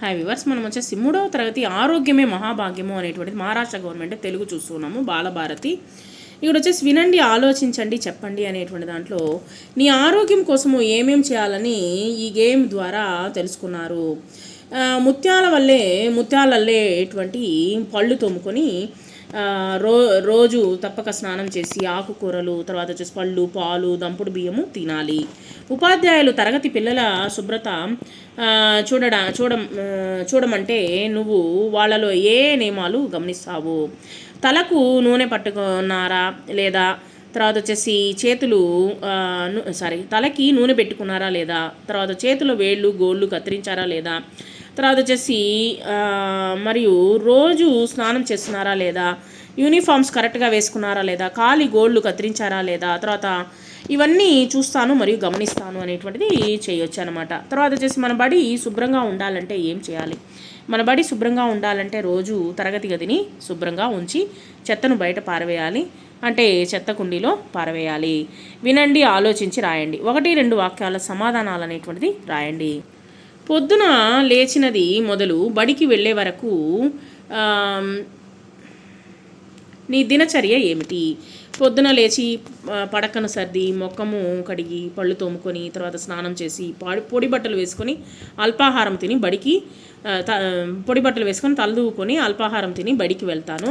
Hi viewers మనం వచ్చేసి మూడవ తరగతి ఆరోగ్యమే మహాభాగ్యము అనేటువంటిది మహారాష్ట్ర గవర్నమెంట్ తెలుగు చూస్తున్నాము బాలభారతి. ఇక్కడ వచ్చేసి వినండి ఆలోచించండి చెప్పండి అనేటువంటి దాంట్లో నీ ఆరోగ్యం కోసము ఏమేం చేయాలని ఈ గేమ్ ద్వారా తెలుసుకున్నారు. ముత్యాల వల్లే ముత్యాలల్లేటువంటి పళ్ళు తోముకొని రో రోజు తప్పక స్నానం చేసి ఆకుకూరలు తర్వాత వచ్చేసి పళ్ళు పాలు దంపుడు బియ్యము తినాలి. ఉపాధ్యాయులు తరగతి పిల్లల శుభ్రత చూడడా చూడ చూడమంటే నువ్వు వాళ్ళలో ఏ నియమాలు గమనిస్తావు? తలకు నూనె పట్టుకున్నారా లేదా? తర్వాత వచ్చేసి చేతులు సారీ తలకి నూనె పెట్టుకున్నారా లేదా? తర్వాత చేతుల వేళ్ళు గోళ్ళు కత్తిరించారా లేదా? తర్వాత వచ్చేసి మరియు రోజు స్నానం చేస్తున్నారా లేదా? యూనిఫామ్స్ కరెక్ట్గా వేసుకున్నారా లేదా? ఖాళీ గోళ్ళు కత్తిరించారా లేదా? తర్వాత ఇవన్నీ చూస్తాను మరియు గమనిస్తాను అనేటువంటిది చేయొచ్చు అనమాట తర్వాత వచ్చేసి మన బడి శుభ్రంగా ఉండాలంటే ఏం చేయాలి? మన బడి శుభ్రంగా ఉండాలంటే రోజు తరగతి గదిని శుభ్రంగా ఉంచి చెత్తను బయట పారవేయాలి. అంటే చెత్త కుండీలో పారవేయాలి. వినండి ఆలోచించి రాయండి. ఒకటి రెండు వాక్యాల సమాధానాలు అనేటువంటిది రాయండి. పొద్దున లేచినది మొదలు బడికి వెళ్ళే వరకు నీ దినచర్య ఏమిటి? పొద్దున లేచి పడకను సర్ది మొక్కము కడిగి పళ్ళు తోముకొని తర్వాత స్నానం చేసి పాడి పొడి బట్టలు వేసుకొని అల్పాహారం తిని బడికి త- పొడి బట్టలు వేసుకొని తలదూకొని అల్పాహారం తిని బడికి వెళ్తాను.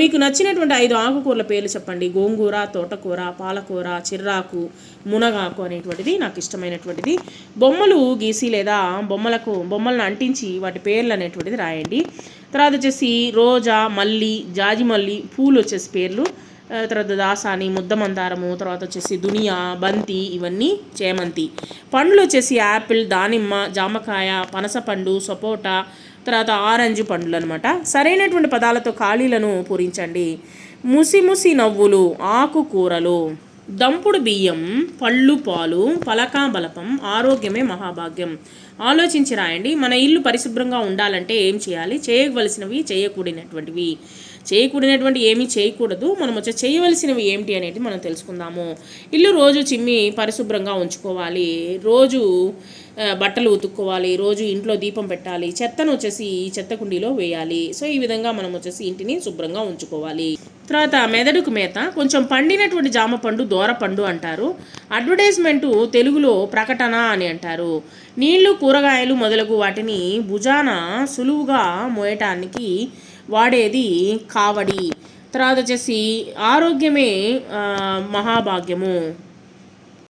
మీకు నచ్చినటువంటి ఐదు ఆకుకూరల పేర్లు చెప్పండి. గోంగూర తోటకూర పాలకూర చిర్రాకు మునగాకు అనేటువంటిది నాకు ఇష్టమైనటువంటిది. బొమ్మలు గీసి లేదా బొమ్మలకు బొమ్మలను అంటించి వాటి పేర్లు అనేటువంటిది రాయండి. తర్వాత వచ్చేసి రోజా మల్లి జాజి మల్లి పూలు వచ్చేసి పేర్లు. తర్వాత దాసాని ముద్దమందారము తర్వాత వచ్చేసి దునియా బంతి ఇవన్నీ చేమంతి. పండ్లు వచ్చేసి యాపిల్ దానిమ్మ జామకాయ పనసపండు సపోటా తర్వాత ఆరెంజ్ పండ్లు అనమాట సరైనటువంటి పదాలతో ఖాళీలను పూరించండి. ముసి ముసి నవ్వులు ఆకుకూరలు. దంపుడు బియ్యం పళ్ళు పాలు పలకా బలపం ఆరోగ్యమే మహాభాగ్యం. ఆలోచించి రాయండి. మన ఇల్లు పరిశుభ్రంగా ఉండాలంటే ఏం చేయాలి? చేయవలసినవి చేయకూడినటువంటివి. చేయకూడినటువంటి ఏమీ చేయకూడదు. మనం వచ్చి చేయవలసినవి ఏమిటి అనేది మనం తెలుసుకుందాము. ఇల్లు రోజు చిమ్మి పరిశుభ్రంగా ఉంచుకోవాలి. రోజు బట్టలు ఉతుక్కోవాలి రోజు ఇంట్లో దీపం పెట్టాలి చెత్తను వచ్చేసి చెత్త కుండీలో వేయాలి. సో ఈ విధంగా మనం వచ్చేసి ఇంటిని శుభ్రంగా ఉంచుకోవాలి. తర్వాత మెదడుకు మేత కొంచెం పండినటువంటి జామ పండు దోర పండు అంటారు. అడ్వర్టైజ్మెంటు తెలుగులో ప్రకటన అని అంటారు. నీళ్ళు కూరగాయలు మొదలగు వాటిని భుజాన సులువుగా మోయటానికి వాడేది కావడి. తర్వాత వచ్చేసి ఆరోగ్యమే మహాభాగ్యము.